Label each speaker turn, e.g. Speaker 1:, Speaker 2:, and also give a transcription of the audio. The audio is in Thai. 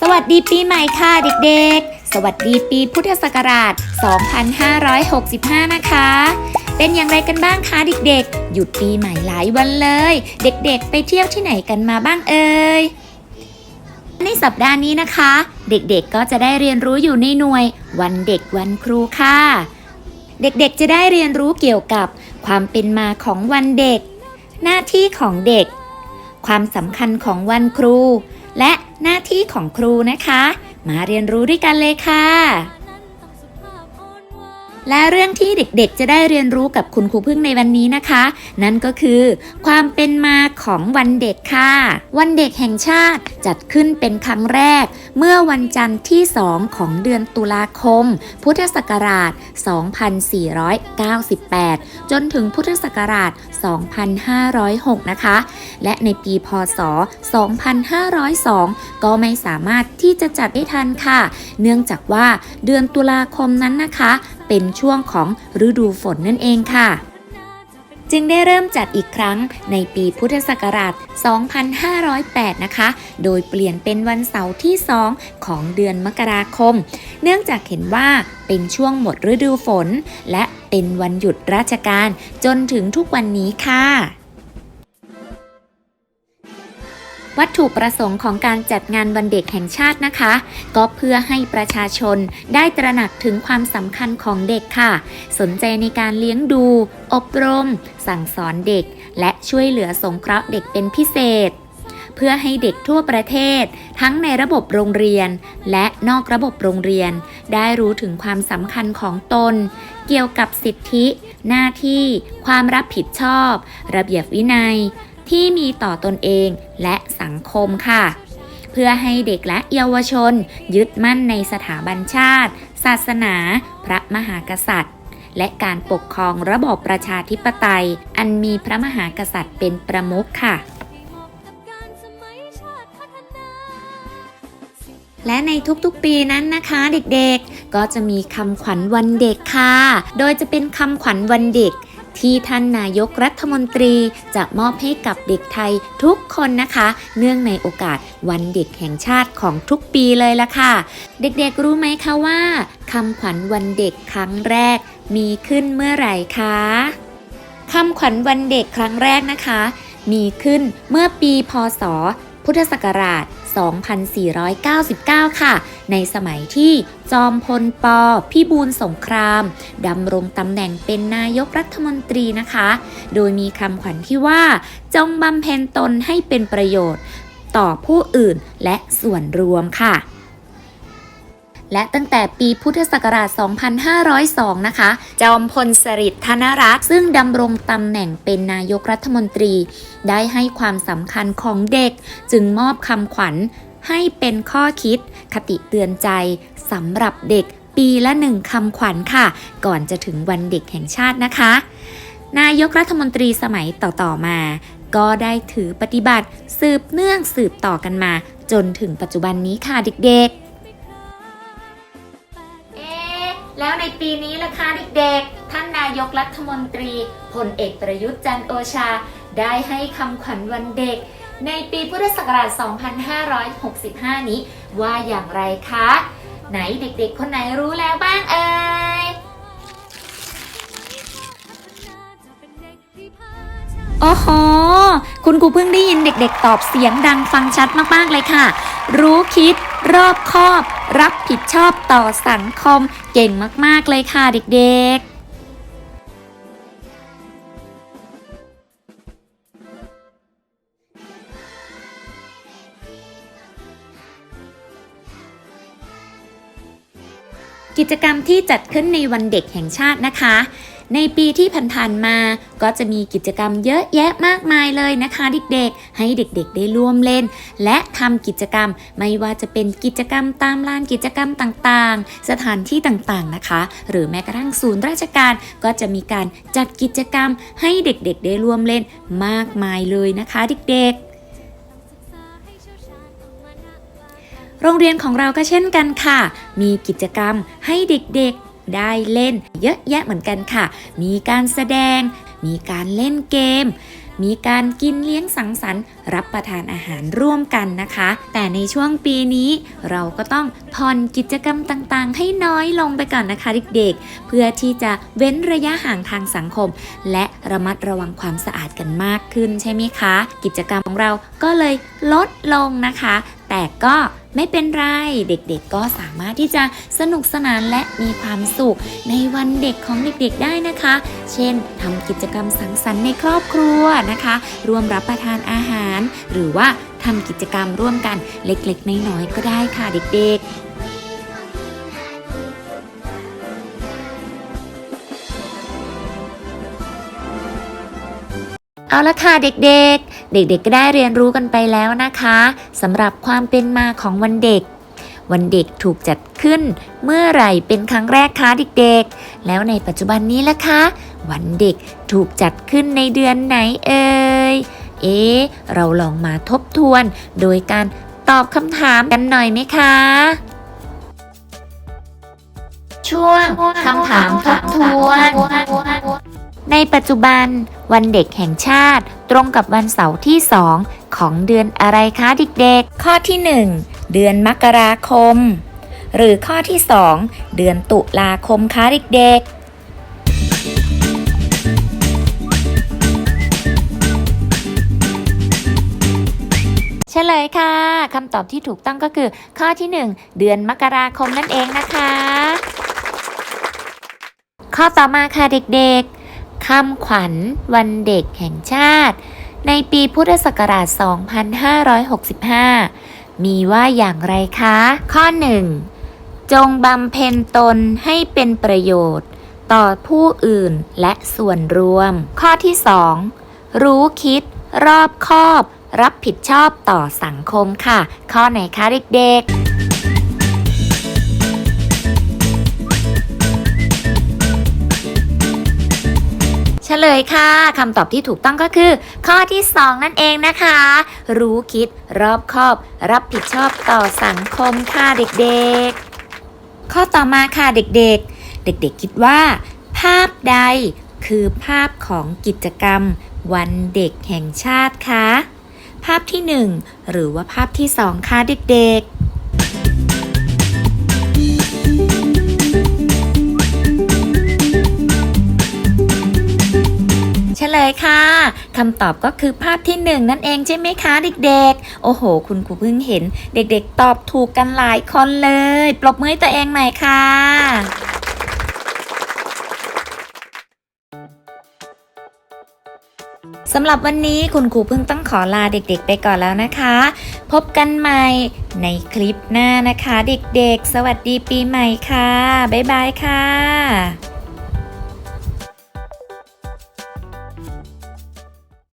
Speaker 1: สวัสดีปีใหม่ค่ะเด็กๆ สวัสดีปีพุทธศักราช 2565 นะคะ เป็นอย่างไรกันบ้างคะเด็กๆ หยุดปีใหม่หลายวันเลย เด็กๆ ไปเที่ยวที่ไหนกันมาบ้างเอ่ย ในสัปดาห์นี้นะคะ เด็กๆ ก็จะได้เรียนรู้อยู่ในหน่วย วันเด็กวันครูค่ะ เด็กๆจะได้เรียนรู้เกี่ยวกับความเป็นมาของวันเด็ก หน้าที่ของเด็ก ความสำคัญของวันครู และหน้าที่ของครูนะคะ มาเรียนรู้ด้วยกันเลยค่ะ และเรื่องที่เด็กๆ จะได้เรียนรู้กับคุณครูพึ่งในวันนี้นะคะ นั่นก็คือ ความเป็นมาของวันเด็กค่ะ วันเด็กแห่งชาติจัดขึ้นเป็นครั้งแรก เมื่อวันจันทร์ที่ 2 ของเดือนตุลาคม พุทธศักราช 2498 จนถึงพุทธศักราช 2506 นะคะ และในปีพศ 2502 ก็ไม่สามารถที่จะจัดได้ทันค่ะ เนื่องจากว่าเดือนตุลาคมนั้นนะคะ เป็นช่วงของฤดูฝนนั่นเองค่ะ จึงได้เริ่มจัดอีกครั้งในปีพุทธศักราช 2508 นะคะ โดยเปลี่ยนเป็นวันเสาร์ที่ 2 ของเดือนมกราคม เนื่องจากเห็นว่าเป็นช่วงหมดฤดูฝน และเป็นวันหยุดราชการจนถึงทุกวันนี้ค่ะ วัตถุประสงค์ของการจัดงานวันเด็กแห่งชาตินะคะ ก็เพื่อให้ประชาชนได้ตระหนักถึงความสำคัญของเด็กค่ะ สนใจในการเลี้ยงดู อบรม สั่งสอนเด็ก และช่วยเหลือสงเคราะห์เด็กเป็นพิเศษ เพื่อให้เด็กทั่วประเทศ ทั้งในระบบโรงเรียน และนอกระบบโรงเรียน ได้รู้ถึงความสำคัญของตน เกี่ยวกับสิทธิ หน้าที่ ความรับผิดชอบ ระเบียบวินัย ที่มีต่อตนเองและสังคมค่ะ เพื่อให้เด็กและเยาวชน ยึดมั่นในสถาบันชาติ ศาสนา พระมหากษัตริย์ และการปกครองระบอบประชาธิปไตย อันมีพระมหากษัตริย์เป็นประมุขค่ะและในทุกๆปีนั้นนะคะเด็กๆ ก็จะมีคำขวัญวันเด็กค่ะ โดยจะเป็นคำขวัญวันเด็ก ที่ท่านนายกรัฐมนตรีจะมอบให้กับเด็กไทยทุกคนนะคะ เนื่องในโอกาสวันเด็กแห่งชาติของทุกปีเลยละค่ะ เด็กๆรู้ไหมคะว่าคำขวัญวันเด็กครั้งแรกมีขึ้นเมื่อไหร่คะคำขวัญวันเด็กครั้งแรกนะคะ มีขึ้นเมื่อปีพศ พุทธศักราช 2499 ค่ะ ในสมัยที่จอมพลปพิบูลสงครามดำรงตำแหน่งเป็นนายกรัฐมนตรีนะคะ โดยมีคำขวัญที่ว่า จงบำเพ็ญตนให้เป็นประโยชน์ ต่อผู้อื่นและส่วนรวมค่ะ และตั้งแต่ปีพุทธศักราช 2502 นะคะ จอมพลสฤษดิ์ธนรัตน์ซึ่งดำรงตำแหน่งเป็นนายกรัฐมนตรี ได้ให้ความสำคัญของเด็ก จึงมอบคำขวัญให้เป็นข้อคิด คติเตือนใจสำหรับเด็กปีละหนึ่งคำขวัญค่ะ ก่อนจะถึงวันเด็กแห่งชาตินะคะ นายกรัฐมนตรีสมัยต่อๆมา ก็ได้ถือปฏิบัติสืบเนื่องสืบต่อกันมา จนถึงปัจจุบันนี้ค่ะเด็กๆ แล้วในปีนี้ล่ะคะเด็กๆ ท่านนายกรัฐมนตรีพลเอกประยุทธ์จันโอชา ได้ให้คำขวัญวันเด็ก ในปีพุทธศักราช 2565 นี้ ว่าอย่างไรคะ ไหนเด็กๆ คนไหนรู้แล้วบ้างเอ่ยโอ้โห คุณครูเพิ่งได้ยินเด็ก ๆ ตอบเสียงดังฟังชัดมากๆเลยค่ะ รู้คิด รอบคอบ รับผิดชอบต่อสังคม เก่งมาก ๆ เลยค่ะเด็ก ๆกิจกรรมที่จัดขึ้นในวันเด็กแห่งชาตินะคะ ในปีที่ผ่านๆมา ก็จะมีกิจกรรมเยอะแยะมากมายเลยนะคะเด็กๆ ให้เด็กๆ ได้ร่วมเล่น และทำกิจกรรมไม่ว่าจะเป็นกิจกรรมตามลานกิจกรรมต่างๆ สถานที่ต่างๆนะคะ หรือแม้กระทั่งศูนย์ราชการก็จะมีการจัดกิจกรรมให้เด็กๆ ได้ร่วมเล่นมากมายเลยนะคะเด็กๆโรงเรียนของเราก็เช่นกันค่ะ มีกิจกรรมให้เด็กๆ ได้เล่น เยอะแยะเหมือนกันค่ะ มีการแสดง มีการเล่นเกม มีการกินเลี้ยงสังสรรค์ รับประทานอาหารร่วมกันนะคะ แต่ในช่วงปีนี้เราก็ต้องผ่อนกิจกรรมต่างๆ ให้น้อยลงไปก่อนนะคะเด็กๆ เพื่อที่จะเว้นระยะห่างทางสังคม และระมัดระวังความสะอาดกันมากขึ้นใช่ไหมคะ กิจกรรมของเราก็เลยลดลงนะคะ แต่ก็ไม่เป็นไร เด็กๆก็สามารถที่จะสนุกสนานและมีความสุขในวันเด็กของเด็กๆได้นะคะ เช่นทำกิจกรรมสังสรรค์ในครอบครัวนะคะร่วมรับประทานอาหาร หรือว่าทำกิจกรรมร่วมกันเล็กๆ น้อยๆ ก็ได้ค่ะเด็กๆเอาละค่ะเด็กๆ เด็กๆก็ได้เรียนรู้กันไปแล้วนะคะสำหรับความเป็นมาของวันเด็ก วันเด็กถูกจัดขึ้น เมื่อไหร่เป็นครั้งแรกคะเด็กๆ แล้วในปัจจุบันนี้ล่ะคะ วันเด็กถูกจัดขึ้นในเดือนไหนเอ่ยเอ๊เราลองมาทบทวน โดยการตอบคำถามกันหน่อยไหมคะช่วงคำถามทบทวน ในปัจจุบันวันเด็กแห่งชาติ ตรงกับวันเสาร์ที่ 2 ของเดือนอะไรคะเด็กๆ ข้อที่ 1 เดือนมกราคม หรือข้อที่ 2 เดือนตุลาคมคะเด็กๆเฉลยค่ะคำตอบที่ถูกต้องก็คือ ข้อที่ 1 เดือนมกราคมนั่นเองนะคะ ข้อต่อมาค่ะเด็กๆ คำขวัญวันเด็กแห่งชาติ ในปีพุทธศักราช 2565 มีว่าอย่างไรคะ ข้อ 1. จงบำเพ็ญตนให้เป็นประโยชน์ ต่อผู้อื่นและส่วนรวม ข้อที่ 2. รู้คิดรอบคอบ รับผิดชอบต่อสังคมค่ะ ข้อไหนคะเด็กๆ ฉลยค่ะคำตอบที่ถูกต้องก็คือ ข้อที่ 2 นั่นเองนะคะ รู้คิดรอบคอบ รับผิดชอบต่อสังคมค่ะเด็กๆ ข้อต่อมาค่ะเด็กๆ เด็กๆคิดว่า ภาพใดคือภาพของกิจกรรม วันเด็กแห่งชาติคะภาพที่ 1 หรือว่าภาพที่ 2คะเด็กๆ ค่ะคำตอบก็คือภาพที่หนึ่งนั่นเองใช่ไหมคะเด็กๆ โอ้โห คุณครูเพิ่งเห็น เด็กๆ ตอบถูกกันหลายคนเลย ปรบมือตัวเองหน่อยค่ะสำหรับวันนี้คุณครูเพิ่งต้องขอลาเด็กๆ ไปก่อนแล้วนะคะ พบกันใหม่ในคลิปหน้านะคะ เด็กๆ สวัสดีปีใหม่ค่ะ บ๊ายบายค่ะ